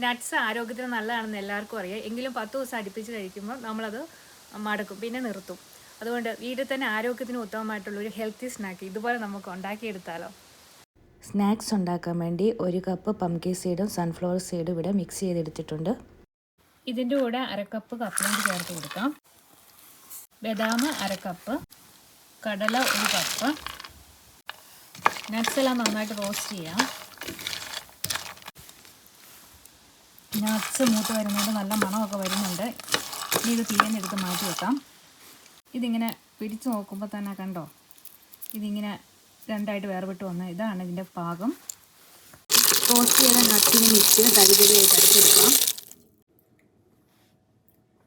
Nuts ആരോഗ്യത്തിന് നല്ലതാണെന്ന് എല്ലാവർക്കും അറിയാം. എങ്കിലും പത്ത് ദിവസം അടുപ്പിച്ച് കഴിക്കുമ്പോൾ നമ്മളത് മടക്കും പിന്നെ നിർത്തും. അതുകൊണ്ട് വീട്ടിൽ തന്നെ ആരോഗ്യത്തിന് ഉത്തമമായിട്ടുള്ള ഒരു ഹെൽത്തി സ്നാക്ക് ഇതുപോലെ നമുക്ക് ഉണ്ടാക്കിയെടുത്താലോ? സ്നാക്സ് ഉണ്ടാക്കാൻ വേണ്ടി ഒരു കപ്പ് പംകി സീഡും സൺഫ്ലവർ സീഡും ഇവിടെ മിക്സ് ചെയ്തെടുത്തിട്ടുണ്ട്. ഇതിന്റെ കൂടെ അരക്കപ്പ് കപ്പലണ്ടി ചേർത്ത് കൊടുക്കാം. ബദാം അരക്കപ്പ് കടല ഒരു കപ്പ് നട്ട്സ് എല്ലാം നന്നായിട്ട് റോസ്റ്റ് ചെയ്യാം. നട്ട്സ് മൂത്ത് വരുന്നതുകൊണ്ട് നല്ല മണമൊക്കെ വരുന്നുണ്ട്. ഇനി ഇത് തീയെന്നെടുത്ത് മാറ്റി വെക്കാം. ഇതിങ്ങനെ പിടിച്ചു നോക്കുമ്പോൾ തന്നെ കണ്ടോ? ഇതിങ്ങനെ രണ്ടായിട്ട് വേർപെട്ട് വന്ന ഇതാണ് ഇതിന്റെ പാകം റോസ്റ്റ് ചെയ്ത നട്ട്സിനെ മിക്സിന് തരിതരിയായിട്ട് അടിച്ചെടുക്കാം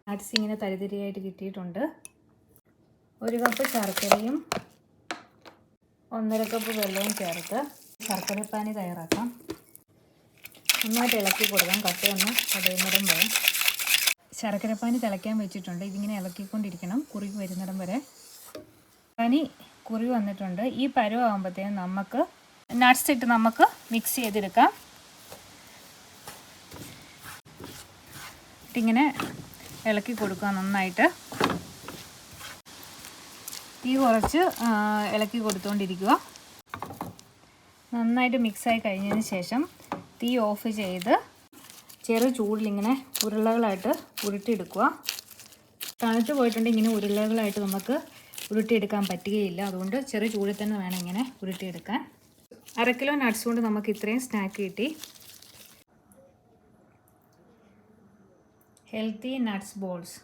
നട്ട്സ് ഇങ്ങനെ തരിതരിയായിട്ട് കിട്ടിയിട്ടുണ്ട്. ഒരു കപ്പ് ശർക്കരയും ഒന്നര കപ്പ് വെള്ളവും ചേർത്ത് ശർക്കരപ്പാനി തയ്യാറാക്കാം. നന്നായിട്ട് ഇളക്കി കൊടുക്കാം. കട്ടയൊന്ന് കടയുന്നിടം വരെ. ശർക്കരപ്പാനി തിളയ്ക്കാൻ വെച്ചിട്ടുണ്ട്. ഇതിങ്ങനെ ഇളക്കിക്കൊണ്ടിരിക്കണം. കുറുകി വരുന്നിടം വരെ. പനി കുറി വന്നിട്ടുണ്ട്. ഈ പരുവാകുമ്പോഴത്തേനും നമുക്ക് നട്ട്സ് ഇട്ട് നമുക്ക് മിക്സ് ചെയ്തെടുക്കാം. ഇങ്ങനെ ഇളക്കി കൊടുക്കുക നന്നായിട്ട്. തീ കുറച്ച് ഇളക്കി കൊടുത്തുകൊണ്ടിരിക്കുക നന്നായിട്ട് മിക്സായി കഴിഞ്ഞതിന് ശേഷം തീ ഓഫ് ചെയ്ത് ചെറു ചൂടിലിങ്ങനെ ഉരുളകളായിട്ട് ഉരുട്ടിയെടുക്കുക. തണുത്ത് പോയിട്ടുണ്ടെങ്കിൽ ഇങ്ങനെ ഉരുളകളായിട്ട് നമുക്ക് ഉരുട്ടിയെടുക്കാൻ പറ്റുകയില്ല. അതുകൊണ്ട് ചെറു ചൂടിൽ തന്നെ വേണം ഇങ്ങനെ ഉരുട്ടിയെടുക്കാൻ. അര കിലോ നട്ട്സ് കൊണ്ട് നമുക്ക് ഇത്രയും സ്നാക്ക് കിട്ടി. Healthy nuts balls